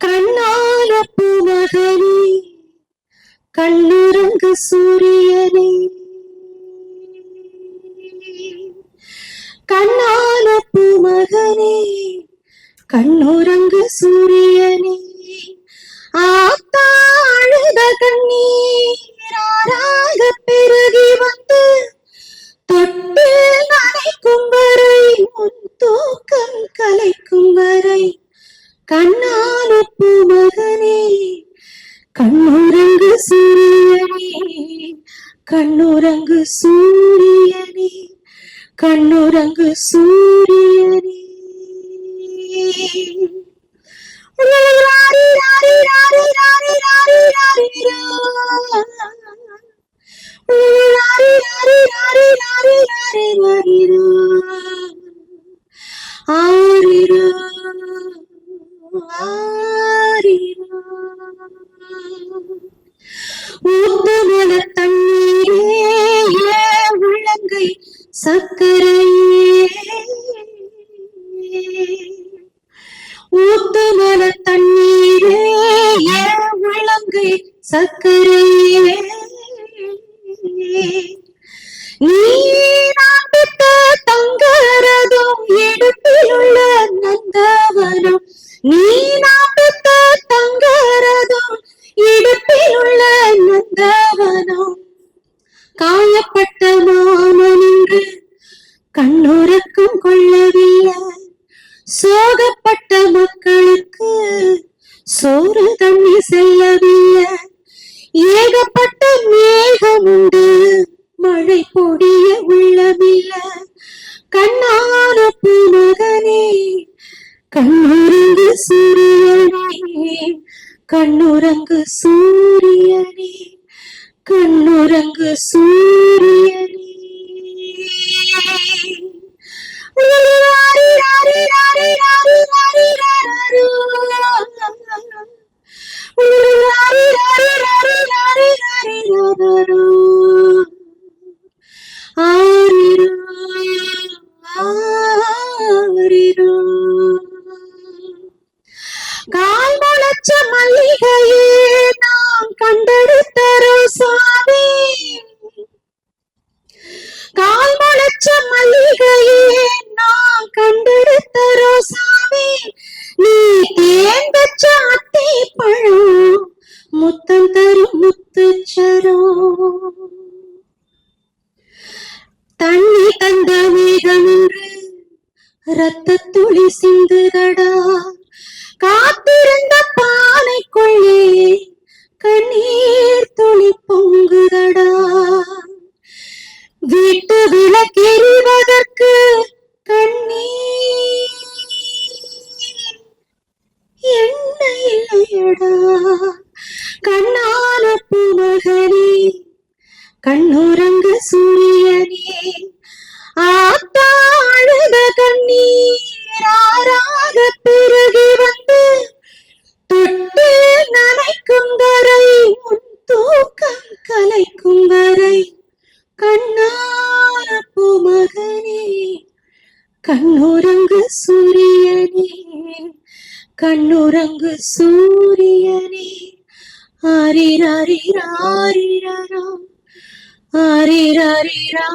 கண்ணால பூமகனே கண்ணுறங்கு சூரியனே. கண்ணால பூமகனே கண்ணுறங்கு சூரியனே. ஆத்தா அழுத கண்ணீராக பெருகி வந்து தொட்டில் நனைக்கும் வரை உன் தூக்கம் கலைக்கும் வரை கண்ணான பூமகனே கண்ணுறங்கு சூரியனே கண்ணுரங்கு சூரியனே கண்ணுரங்கு சூரியனே ராரி ராரி ராரி ராரி ராரி ராரி ரா. ராரி ஊத்துமல தண்ணீரே உள்ளங்கை சக்கரையே ஊத்துமல தண்ணீரே உள்ளங்கை சக்கரையே நீ சோறு தண்ணி செல்லவில்ல ஏகப்பட்ட மேகம் உண்டு மழை பொடிய உள்ளமில்ல. கண்ணான பூமகனே கண்ணுரங்கு சூரியனே. கண்ணுரங்கு சூரியனே. கண்ணுரங்கு சூரியனே. கால் முளைச்ச மல்லிகையே ரத்த துளி சிந்துதடா. காத்திருந்த பானைக்குள்ளே கண்ணீர் துளி பொங்குதடா. வீட்டு விளக்கெறிவதற்கு கண்ணீர் என்ன இல்லையடா கண்ணுறங்கு சூரியனே கண்ணுறங்கு சூரியனே. ஆரிராரிராரிரரா ஆரிராரிரா